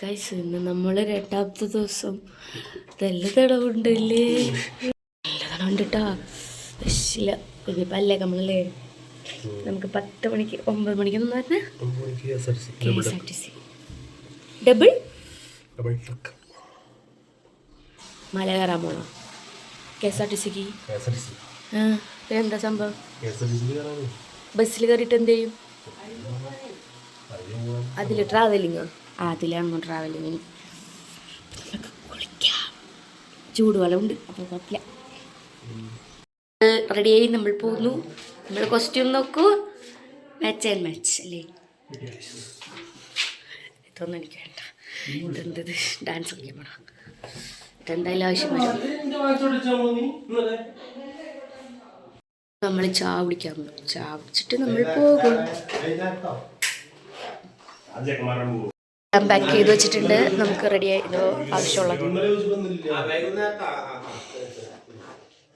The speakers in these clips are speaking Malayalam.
ഗൈസ് ഇന്ന് നമ്മൾ രണ്ടാമത്തെ ദിവസം. നല്ല തടവുണ്ടല്ലേ നല്ല തടവുണ്ട് കേട്ടാ ഇതിപ്പോൾ അല്ലേ നമ്മളല്ലേ നമുക്ക് പത്ത് മണിക്ക് ഒമ്പത് മണിക്ക് സി ഡബിൾ മല കയറാൻ പോണോ? കെ എസ് ആർ ടി സിക്ക് എന്താ സംഭവം? ബസ്സിൽ കയറിയിട്ട് എന്ത് ചെയ്യും? അതിൽ ട്രാവലിങ്ങോ അതിലാണോ ട്രാവലിങ്ങിന് നമുക്ക് കുളിക്കാം. ചൂടുവെള്ളമുണ്ട് അപ്പോൾ കുഴപ്പമില്ല. റെഡിയായി നമ്മൾ പോകുന്നു. നമ്മൾ കോസ്റ്റ്യൂം നോക്കൂ. മാച്ച് ആൻഡ് മാച്ച് അല്ലേ? ഇതൊന്നും എനിക്ക് വേണ്ട. ഇതെന്തത് ഡാൻസ് കളിക്കാൻ പോണം. ഇതെന്തായാലും ആവശ്യം നമ്മൾ ചാ കുടിക്കാൻ ചാ കുടിച്ചിട്ട് നമ്മൾ പോകും. പാക്ക് ചെയ്ത് വെച്ചിട്ടുണ്ട്. നമുക്ക് റെഡി ആയത് ആവശ്യമുള്ളത്.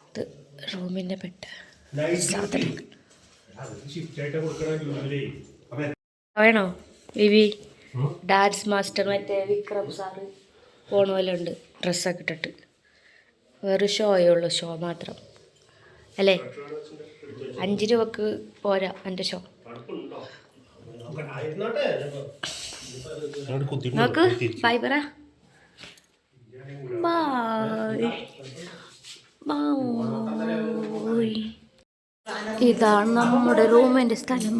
ഇത് റൂമിന്റെ പെട്ട്. വേണോ? വിവി. ഡാൻസ് മാസ്റ്റർ മറ്റേ വിക്രം സാറ് പോണ പോലെ ഉണ്ട്. ഡ്രസ്സൊക്കെ ഇട്ടിട്ട്. വേറെ ഷോയേ ഉള്ളൂ. ഷോ മാത്രം. അല്ലേ? അഞ്ച് രൂപക്ക് പോരാ. എന്റെ ഷോ നോക്ക് ബൈ പറ. ഇതാണ് നമ്മുടെ റൂമിന്റെ സ്ഥലം.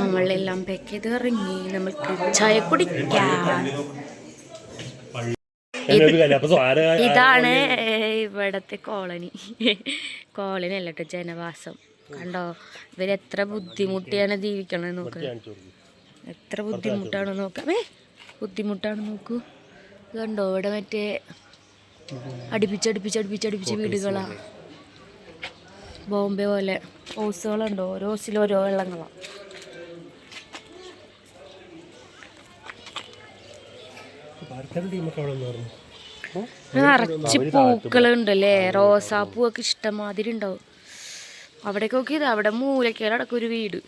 നമ്മളെല്ലാം പാക്ക് ചെയ്ത് ഇറങ്ങി. നമുക്ക് ചായ കുടിക്കാം. ഇതാണ് ഇവിടത്തെ കോളനി. കോളനി അല്ല കേട്ടോ ജനവാസം. കണ്ടോ? ഇവരെത്ര ബുദ്ധിമുട്ടിയാണ് ജീവിക്കണത് നോക്ക്. എത്ര ബുദ്ധിമുട്ടാണ് നോക്കാമേ ബുദ്ധിമുട്ടാണ് നോക്കൂ. കണ്ടോ ഇവിടെ മറ്റേ അടുപ്പിച്ചടുപ്പിച്ചടുപ്പിച്ചടുപ്പിച്ച അടുപ്പിച്ച് അടുപ്പിച്ച് വീടുകളാ. ബോംബെ പോലെ. ഓസുകളുണ്ടോ ഓരോ ഓസിലും ഓരോ വെള്ളങ്ങളാണ് നിറച്ച് പൂക്കളുണ്ടല്ലേ? റോസാപ്പൂവൊക്കെ ഇഷ്ടമാതിരി ഉണ്ടാവും. അവിടേക്ക് നോക്കിയത്. അവിടെ മൂലക്കേലടക്കം ഒരു വീട്.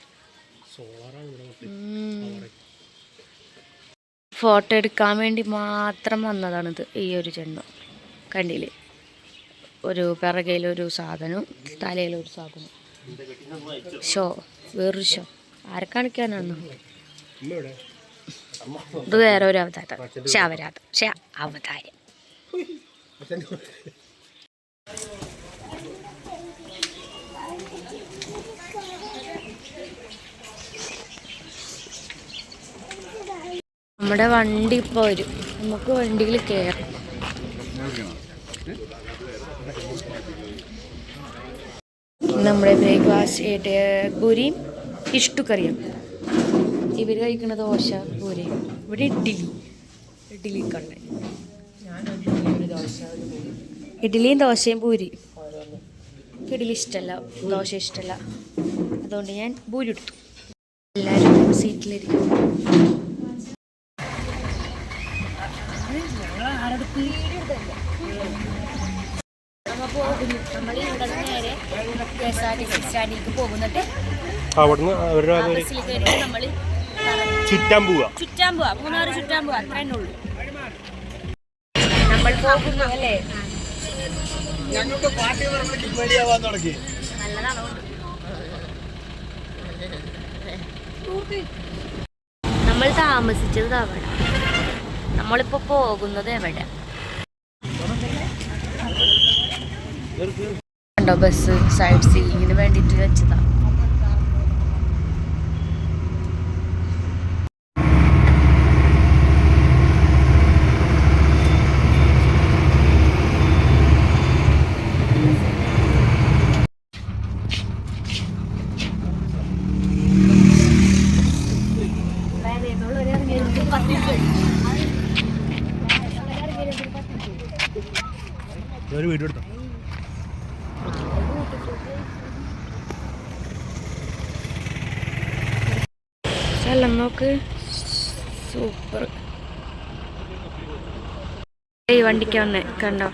ഫോട്ടോ എടുക്കാൻ വേണ്ടി മാത്രം വന്നതാണിത് ഈ ഒരു ചെണ്ട. കണ്ടില്ലേ? ഒരു പിറകയിലൊരു സാധനവും തലയിലൊരു സാധനം ഷോ വേറൊരു ഷോ. ആരെ കാണിക്കാനാണ്? ഇത് വേറെ ഒരു അവതാരം. പക്ഷെ അവരാധം പക്ഷെ അവതാരം. നമ്മുടെ വണ്ടി ഇപ്പോൾ വരും. നമുക്ക് വണ്ടിയിൽ കയറാം നമ്മുടെ ബ്രേക്ക്ഫാസ്റ്റ് പൂരിയും ഇഷ്ടുക്കറിയും ഇവർ കഴിക്കുന്ന ദോശ പൂരിയും ഇവിടെ ഇഡ്ഡലി. ഇഡ്ഡലി കണ്ട ഇഡ്ഡലിയും ദോശയും പൂരി. ഇഡ്ഡലി ഇഷ്ടമല്ല ദോശ ഇഷ്ടമല്ല അതുകൊണ്ട് ഞാൻ പൂരി എടുത്തു. എല്ലാവരും സീറ്റിലിരിക്കും നമ്മൾ ഇവിടെ നേരെ K S R T C സ്റ്റാൻഡിലേക്ക് പോകുന്നിട്ട് അവിടുന്ന് അവരുടെ ആ ഒരു ബസ്സിൽ കയറി നമ്മൾ ചുറ്റാൻ പോവാ ചുറ്റാൻ പോവാ മൂന്നാറ് ചുറ്റാൻ പോവാ അത്ര തന്നെ ഉള്ളൂ. നമ്മൾ പോകുന്നു അല്ലേ? നല്ലതാണോ നമ്മൾ താമസിച്ചത് അവിടെ. നമ്മളിപ്പോ പോകുന്നത് എവിടെ? കണ്ടോ ബസ്? സൈഡ് സീയിങ്ങിന് വേണ്ടിയിട്ട് വെച്ചതാ. ഈ വണ്ടിക്ക് വന്നേ കണ്ടോ?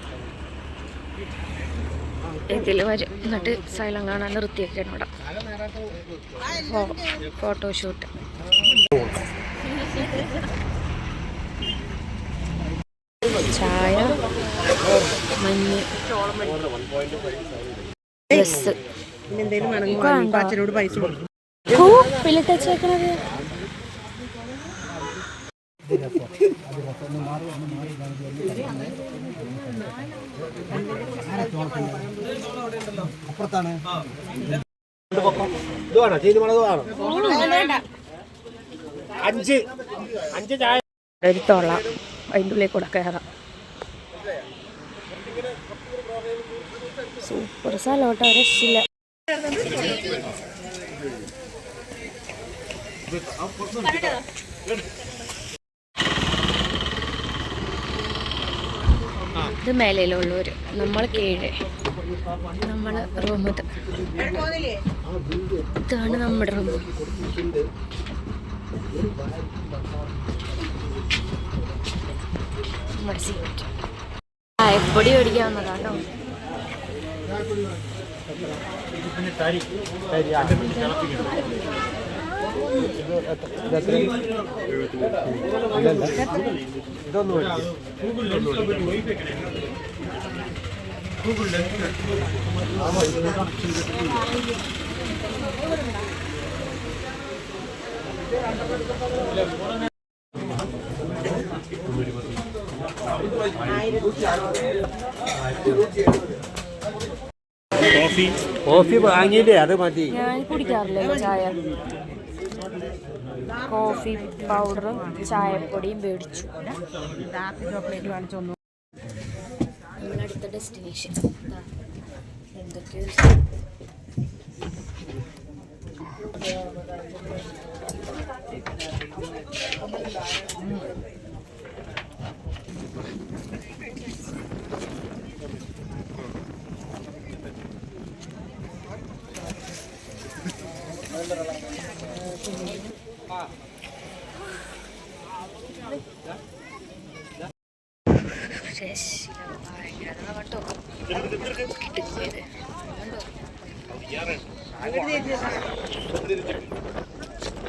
ഇതിൽ വരും. എന്നിട്ട് സൈലം കാണാൻ നിർത്തിയൊക്കെയാണ് അവിടെ ഫോട്ടോഷൂട്ട് ചായ മഞ്ഞ് ഡ്രസ് ോട് പൈസ കൊടുക്കും. പിള്ളിട്ടേക്കണത് ഇത് വേണോ ചെയ്ത് മുളക് വേണം അഞ്ച്. അഞ്ച് ചായ. എടുത്തോളാം. തൊള അതിന്റെ ഉള്ളിൽ കൂടെ കയറാം. സൂപ്പർ സ്ഥലോട്ടോ രക്ഷയില്ല ഇത് മേലയിലുള്ളവർ നമ്മൾ കീഴ് നമ്മൾ റൂം ഇത്. ഇതാണ് നമ്മുടെ റൂം ചായപ്പൊടി മേടിക്കാവുന്നതാട്ടോ കോഫി. കോഫി വാങ്ങിയില്ലേ അത് മതി. ഞാൻ കുടിക്കാറില്ല ചായ. കോഫി പൗഡറും ചായപ്പൊടിയും മേടിച്ചു. ഡാർക്ക് ചോക്ലേറ്റ് വാങ്ങിച്ചൊന്നു നമ്മളടുത്ത ഡെസ്റ്റിനേഷൻ എന്തൊക്കെയോ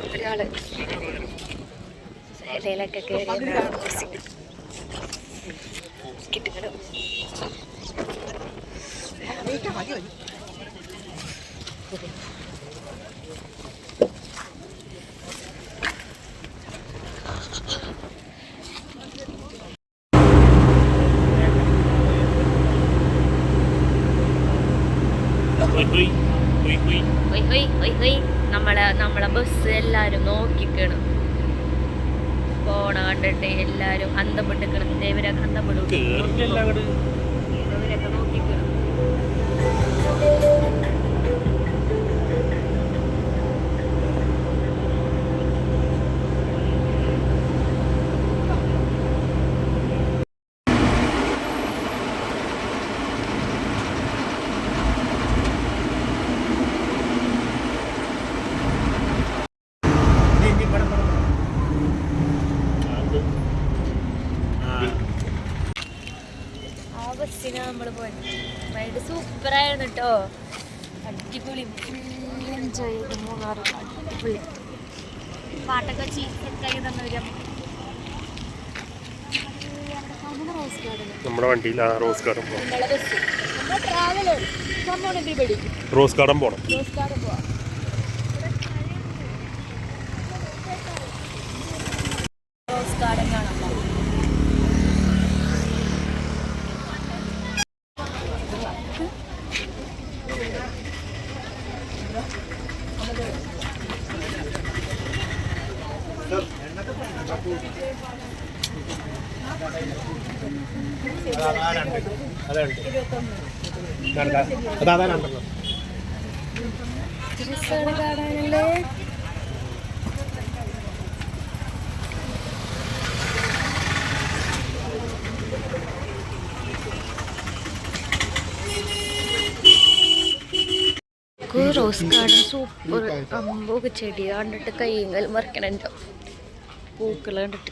ഒരാൾ ഇലയിലൊക്കെ കയറി കിട്ടുകട ഹുയ് പോണ അന്തപ്പെട്ട് കിടന്ന് അന്തം വിട്ടിക്കണം നമ്മൾ പോയത് റൈഡ് സൂപ്പറായിരുന്നു കേട്ടോ അടിപൊളി. എൻജോയ് ചെയ്തു. മൂന്നാർ അടിപൊളി. പാട്ടൊക്കെ സെറ്റാക്കി തന്നവര് നമ്മുടെ വണ്ടിയിൽ ആ റോസ് ഗാർഡൻ പോകാം റോസ് ഗാർഡൻ പോകണം റോസ് ഗാർഡൻ പോവാം റോസ് ഗാർഡൻ കാണാം വാ. അതുണ്ട് റോസ് ഗാർഡൻ സൂപ്പർ അമ്പൊക്കെ ചെടി കണ്ടിട്ട് കൈകൾ മറക്കണുണ്ടോ. പൂക്കൾ കണ്ടിട്ട്.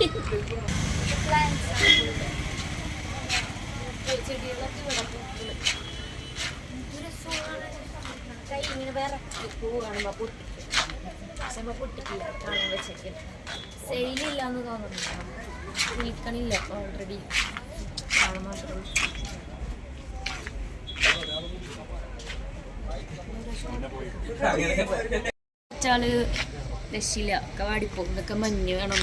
എന്ത് രസാ പേടിച്ചത് സെയിലില്ലാന്ന് തോന്നുന്നു വിൽക്കണില്ല ഓൾറെഡി കാണാൻ മാത്രമേ വാടിപ്പോകും. ഇതൊക്കെ മഞ്ഞ് വേണം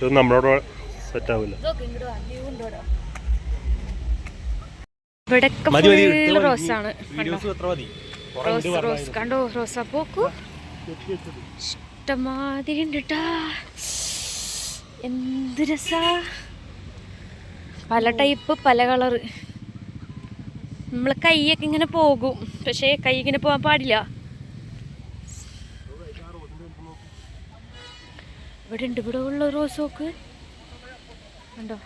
ഇത് നമ്മളോട് സെറ്റ് ആവില്ല. റോസാണ്. Rose rose. കണ്ടോ? റോസാ പോക്കു. ഇഷ്ടമാതിരി ഉണ്ട്. എന്ത് രസാ. പല ടൈപ്പ് പല കളറ് നമ്മൾ കൈയൊക്കെ ഇങ്ങനെ പോകും. പക്ഷേ കൈ ഇങ്ങനെ പോകാൻ പാടില്ല. ഇവിടെ ഉണ്ട് ഇവിടെ ഉള്ള റോസ് നോക്ക്. ഉണ്ടോ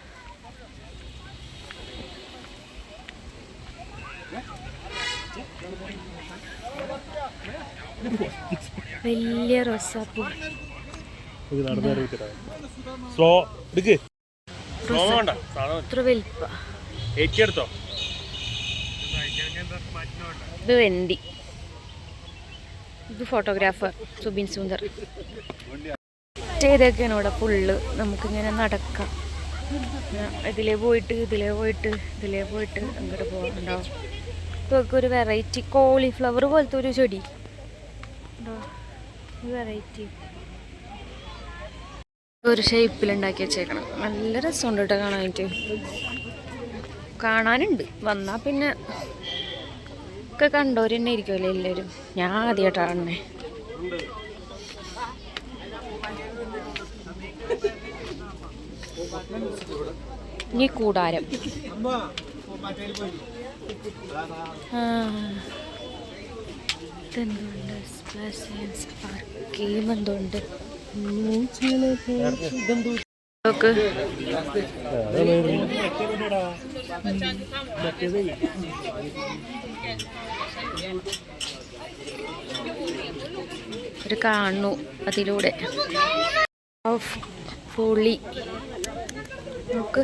വലിയ റോസാപ്പൂ സ്ലോ എടുക്ക്. വലിപ്പ ഏറ്റെടുത്തോ ഇത് വെന്തി ഇത് ഫോട്ടോഗ്രാഫർ സുബിൻ സുന്ദർ. ചെയ്തൊക്കെയാണ് ഇവിടെ ഫുള്ള് നമുക്കിങ്ങനെ നടക്കാം. ഇതിലേ പോയിട്ട് ഇതിലേ പോയിട്ട് ഇതിലേ പോയിട്ട് അങ്ങോട്ട് പോകാനുണ്ടാവും ഇതൊക്കെ ഒരു വെറൈറ്റി കോളിഫ്ലവർ പോലത്തെ ഒരു ചെടി. വെറൈറ്റി ഒരു ഷേപ്പിൽ ഉണ്ടാക്കി വെച്ചേക്കണം നല്ല രസമുണ്ട് കേട്ടോ കാണാനായിട്ട്. കാണാനുണ്ട്. വന്നാൽ പിന്നെ ഒക്കെ കണ്ടോര് തന്നെ ഇരിക്കുമല്ലോ എല്ലാവരും? ഞാൻ ആദ്യമായിട്ടാണ് കാണണേ ഇനി കൂടാരം. സയൻസ് പാർക്ക് നോക്ക് ഒരു കാണുന്നു അതിലൂടെ. പുളി. നമുക്ക്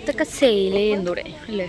ഇതൊക്കെ സെയിൽ ചെയ്യുന്നൂടെ അല്ലേ?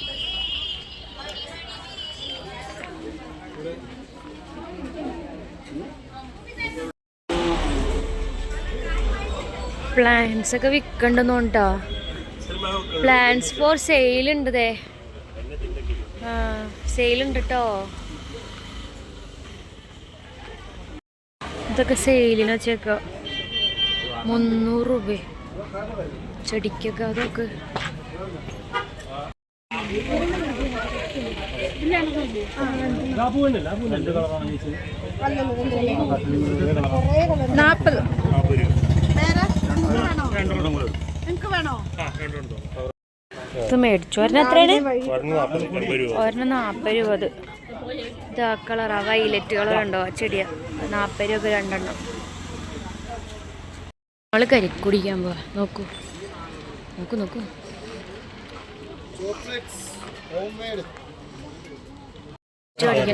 പ്ലാൻസ് ഒക്കെ വിൽക്കണ്ടെന്നുണ്ടോ പ്ലാൻസ് ഫോർ സെയിൽ ഉണ്ട് ദേ. ആ സെയിൽ ഉണ്ട് കേട്ടോ ഇതൊക്കെ സെയിലിന് വെച്ചേക്ക. മുന്നൂറ് രൂപ. ചെടിക്കൊക്കെ അതൊക്കെ. നാപ്പത്. ഇത് മേടിച്ചു. ഒരെണ്ണം എത്രയാണ്? ഒരെണ്ണം നാൽപ്പത് രൂപ അത് ഇത് ആ കളറാ. വൈലറ്റ് കളർ ഉണ്ടോ ആ ചെടിയാ. നാൽപ്പത് രൂപ രണ്ടെണ്ണം. നമ്മൾ കരിക്കുടിക്കാൻ പോവാ. നോക്കൂ. നോക്കൂ നോക്കൂ.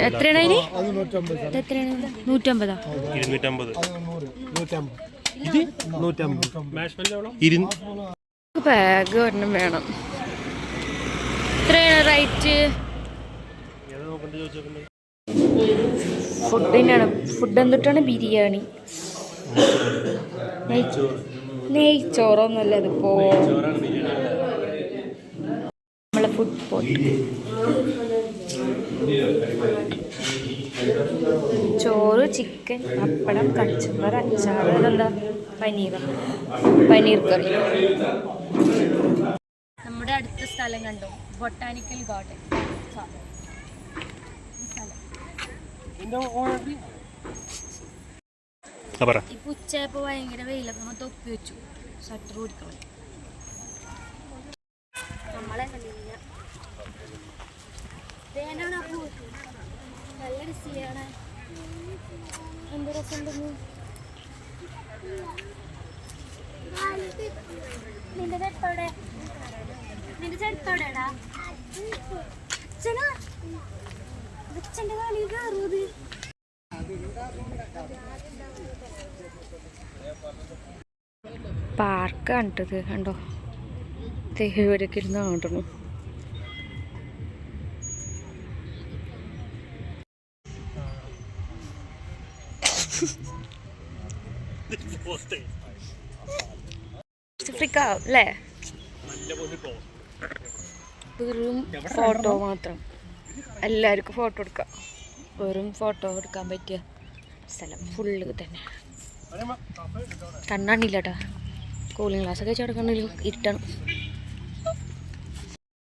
എത്രയാണ് അതിന്? എത്രയാണ്? നൂറ്റമ്പതാ? ഇരുന്നൂറ്റമ്പത്. ഇരുന്ന് ബാഗ് ഒരെണ്ണം വേണം. എത്രയാണ് റേറ്റ്. ഫുഡിനാണ് ഫുഡ് എന്തിട്ടാണ് ബിരിയാണി? നെയ്ച്ചോറൊന്നുമല്ല ഇതിപ്പോ നമ്മളെ ഫുഡ് പോട്ട് ചോറ് ചിക്കൻ പപ്പടം കച്ചമ്പർ അച്ചാർ അതെന്താ? പനീർ. പനീർ കറി. നമ്മുടെ അടുത്ത സ്ഥലം കണ്ടു? Botanical garden. ഇപ്പൊ ഉച്ചയപ്പോ ഭയങ്കര വെയിലൊക്കെ നമ്മൾ തൊപ്പി വെച്ചു. ഷട്ടർ കൊടുക്കണം നമ്മളെ കണ്ടില്ല പൂ നല്ല രസിയാണ് എന്ത് രസമുണ്ടെന്ന് നിന്റെ നിന്റെ പാർക്കാണ് ഇത് കണ്ടോ? തേവരൊക്കെ ഇരുന്ന് അല്ലേ? വെറും ഫോട്ടോ മാത്രം. എല്ലാവർക്കും ഫോട്ടോ എടുക്കാം. വെറും ഫോട്ടോ എടുക്കാൻ പറ്റിയ സ്ഥലം ഫുള്ള് തന്നെ. കണ്ണാണ്ടില്ല കേട്ടാ കൂളിംഗ് ഗ്ലാസ് ഒക്കെ ചേർക്കണില്ല ഇരുട്ടണം.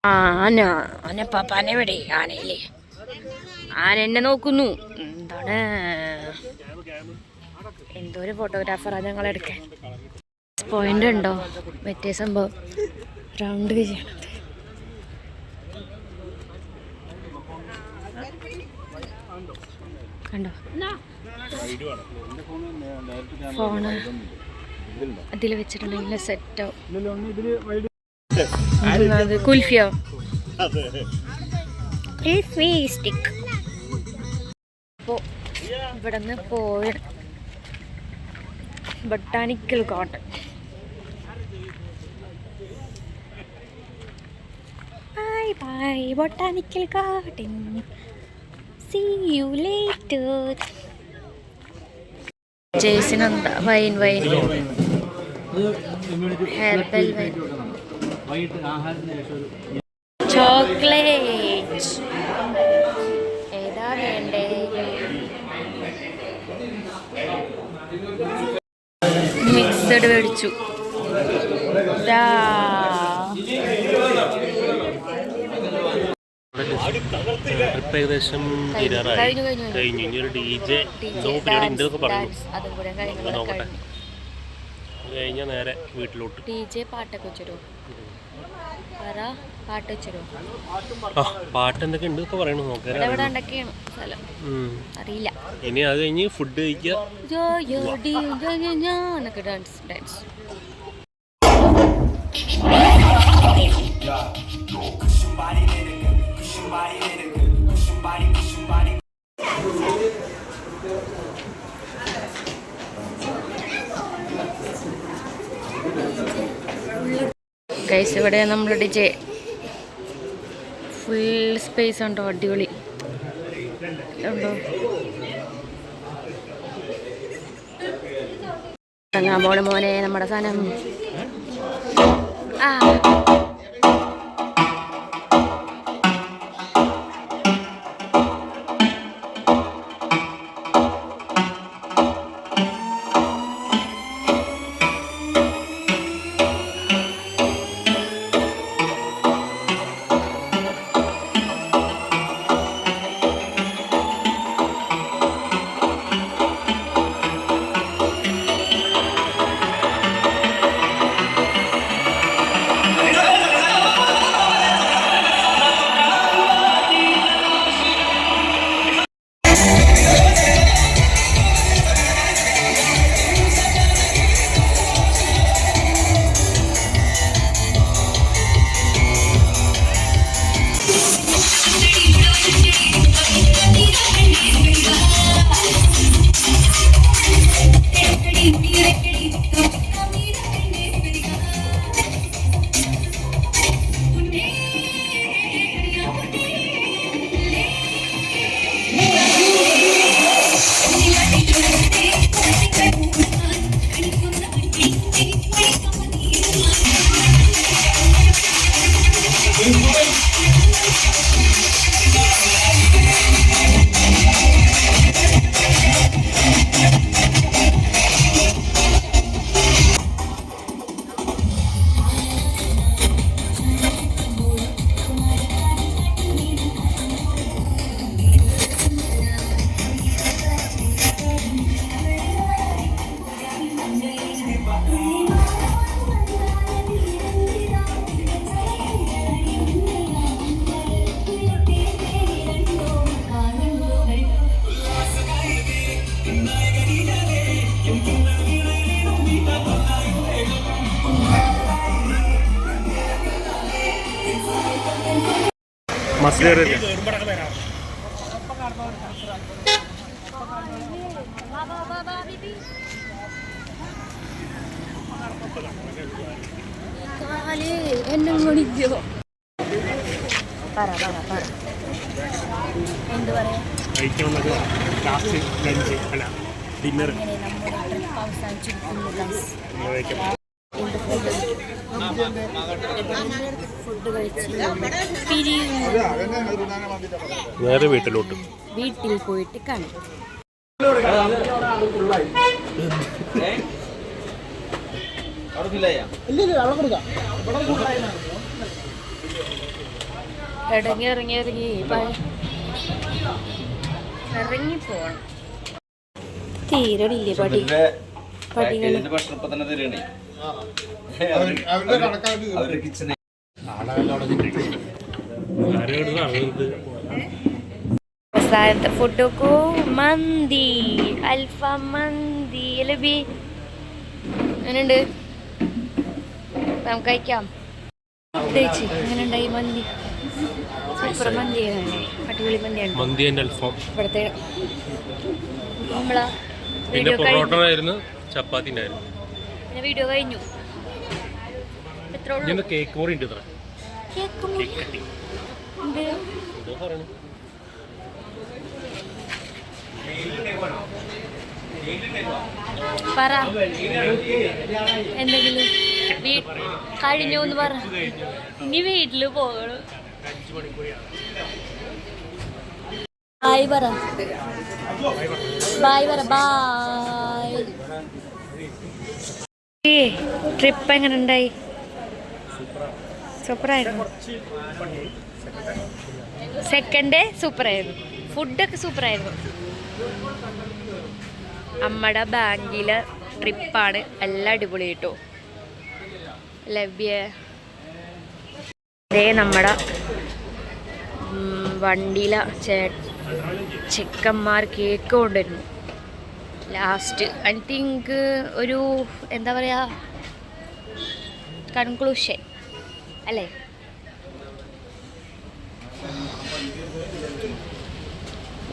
ആന ആന പാപ്പാനെ എവിടെ? ആനയില്ലേ? ആന എന്നെ നോക്കുന്നു. എന്താണ്? എന്തോ ഒരു ഫോട്ടോഗ്രാഫറാ ഞങ്ങൾ എടുക്കാൻ പോയിന്റ് ഉണ്ടോ? മറ്റേ സംഭവം. റൗണ്ട് ചെയ്യണത് കണ്ടോ? ഫോണ് അതിൽ വെച്ചിട്ടുണ്ടെങ്കിൽ സെറ്റോ അത് കുൽഫിയോ? കുൽഫി സ്റ്റിക്ക് അപ്പോൾ ഇവിടെ നിന്ന് പോയ. Botanical garden. Bye bye botanical garden see you later ജേസിനെന്താ wine wine herbal wine chocolate mixed മേടിച്ചു. ട്രിപ്പ് ഏകദേശം തീരാറായി കഴിഞ്ഞു, ഇനി ഒരു ഡി ജെ പരിപാടി പറഞ്ഞു. നോക്കട്ടെ. കഴിഞ്ഞാൽ നേരെ വീട്ടിലോട്ട്. ഡി ജെ പാട്ടൊക്കെ പാട്ട് എന്തൊക്കെ ഉണ്ട് എന്നൊക്കെ പറയണു അറിയില്ല. ഇനി അത് കഴിഞ്ഞ് ഫുഡ് കഴിക്കുക. ജോ യോ ഡി ജോ ജോ ജോ എന്നൊക്കെ ഡാൻസ് ഡാൻസ് ഗൈസ് ഇവിടെ നമ്മൾ ഡിജെ ഫുൾ സ്പേസ് ഉണ്ടോ? അടിപൊളി. ഉണ്ടോ? പോണ മോനെ നമ്മുടെ സാധനം. ആ. Gracias. ഫുഡ് കഴിച്ച് നേരെ വീട്ടിലോട്ട്. വീട്ടിൽ പോയിട്ട് കാണാം. ഇടങ്ങി ഇറങ്ങി ഇറങ്ങി ഇറങ്ങി പോണം തീരടില്ലേ പടി പടി ഭക്ഷണം ഇപ്പൊ തന്നെ തരുകയാണേ. അവരുടെ കിച്ചണെ അവസാനത്തെ ഫുഡൊക്കെ മന്തി അൽഫാം മന്തി ലബി എങ്ങനെയുണ്ട്? നമുക്ക് കഴിക്കാം. ചേച്ചി എങ്ങനെയുണ്ടായി മന്തി? സൂപ്പർ മന്തിയാണ് അടിപൊളി മന്തിയാണ് മന്തി ആൻഡ് അൽഫാം. ഇവിടുത്തെ നമ്മളാ പിന്നെ വീഡിയോ പൊറോട്ട കഴിഞ്ഞു ആയിരുന്നു ചപ്പാത്തി ഉണ്ടായിരുന്നു. പിന്നെ വീഡിയോ കഴിഞ്ഞു. എത്ര കേക്ക് ഉണ്ട് ഇത്ര. കേക്ക് പറ. എന്തെങ്കിലും? കഴിഞ്ഞു എന്ന് പറ. ഇനി വീട്ടിൽ പോകണം. ബായ് പറ. ബായ് പറ. ബായ് ട്രിപ്പ് എങ്ങനെ ഉണ്ടായി സൂപ്പറായിരുന്നു. സെക്കൻഡ് ഡേ സൂപ്പറായിരുന്നു. ഫുഡൊക്കെ സൂപ്പറായിരുന്നു. അമ്മയുടെ ബാങ്കിലെ ട്രിപ്പാണ് എല്ലാം അടിപൊളി കേട്ടോ ലവ്യ. അതേ നമ്മുടെ വണ്ടിയിലെ ചേ ചെക്കന്മാർ കേക്ക് കൊണ്ടുവരുന്നു. ലാസ്റ്റ്. ഐ തിങ്ക് ഒരു എന്താ പറയുക കൺക്ലൂഷൻ അല്ലേ?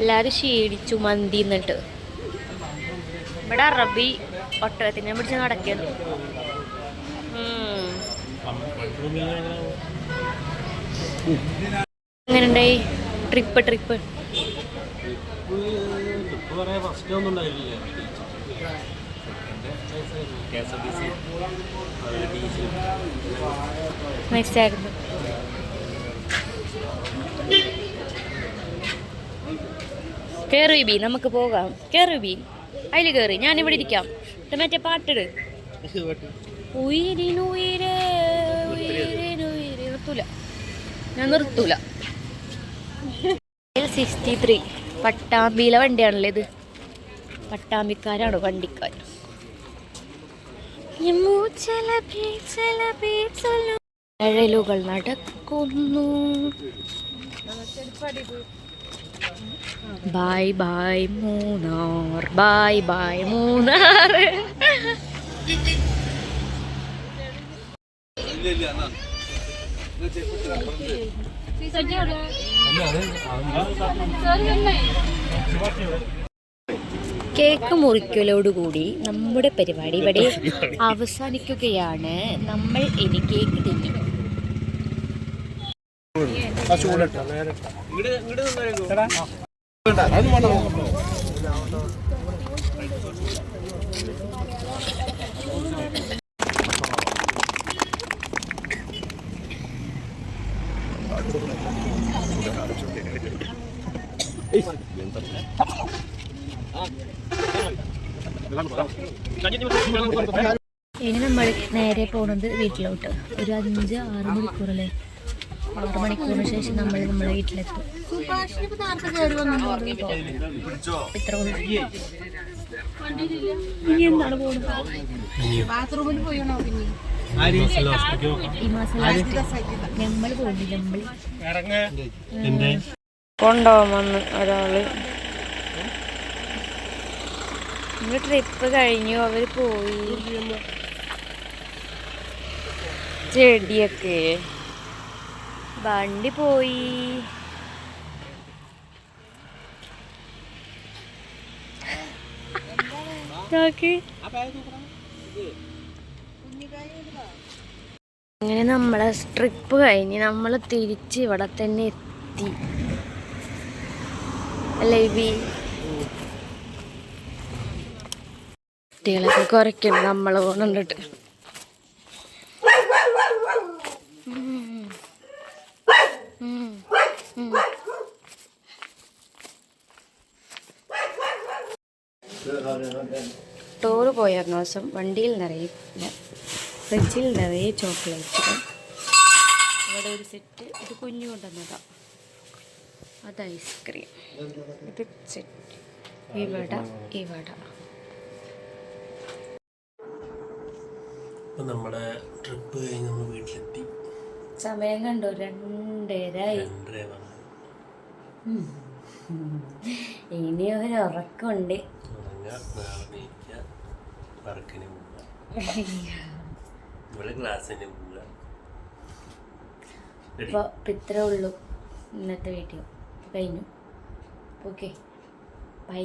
എല്ലാവരും ക്ഷീണിച്ചു മന്തി എന്നിട്ട്. ഇവിടെ റബി ഒട്ടകത്തിനെ പിടിച്ച് നടക്കുന്നു. എങ്ങനെയുണ്ടായി? ട്രിപ്പ് ട്രിപ്പ് ഒന്നും ഉണ്ടായില്ല കെ കേറി ബി നമുക്ക് പോകാം. കേറി ബി അതിൽ കയറി ഇവിടെ ഇരിക്കാം. മറ്റേ പാട്ടിട്. ഉയിരിനുയിരേ നിർത്തൂല. ഞാൻ നിർത്തൂല. സിക്സ്റ്റി ത്രീ പട്ടാമ്പിയിലെ വണ്ടിയാണല്ലേ ഇത്? പട്ടാമ്പിക്കാരാണ് വണ്ടിക്കാർ ഴലുകൾ നടക്കുന്നു. Bye bye Munnar bye bye Munnar. Cake മുറിക്കലോടുകൂടി നമ്മുടെ പരിപാടി ഇവിടെ അവസാനിക്കുകയാണ്. നമ്മൾ ഇനി കേക്ക് തിന്നും. ഇനി നമ്മൾ നേരെ പോണത് വീട്ടിലോട്ട്. ഒരു അഞ്ച് ആറ് മണിക്കൂറല്ലേ ആറ് മണിക്കൂറിന് ശേഷം നമ്മൾ നമ്മുടെ വീട്ടിലെത്തും. ഇത്ര. ഇനി എന്താണ് പോകുന്നത് ബാത്റൂമിൽ പോയണോ പിന്നെ? കൊണ്ടുപോകാൻ വന്ന് ഒരാൾ. നമ്മൾ ട്രിപ്പ് കഴിഞ്ഞു അവർ പോയി. ചെടിയൊക്കെ. വണ്ടി പോയി. അങ്ങനെ നമ്മളെ ട്രിപ്പ് കഴിഞ്ഞ് നമ്മൾ തിരിച്ച് ഇവിടെ തന്നെ എത്തി. അല്ലേ ബി കുട്ടികളൊക്കെ കുറയ്ക്കണം നമ്മൾ കൊണ്ടിട്ട് ടൂറ് പോയിരുന്ന ദിവസം വണ്ടിയിൽ നിറയെ ഫ്രിഡ്ജിൽ നിറയെ ചോക്ലേറ്റ്. ഇവിടെ ഒരു സെറ്റ് ഇത് കുഞ്ഞു കൊണ്ടുവന്നതാ. അത് ഐസ്ക്രീം. ഇത് സെറ്റ്. ഇവിടെ ഇവിടെ. ഇപ്പം നമ്മുടെ ട്രിപ്പ് കഴിഞ്ഞ് നമ്മൾ വീട്ടിലെത്തി. സമയം കണ്ടു? രണ്ടരായി രണ്ടര ഇനി ഒരു ഉറക്കമുണ്ട്. വർക്കിന് ഇവിടെ ക്ലാസ്സിന്? അപ്പോൾ ഇത്രേ ഉള്ളൂ. ഇന്നത്തെ വീഡിയോ കഴിഞ്ഞു. Okay bye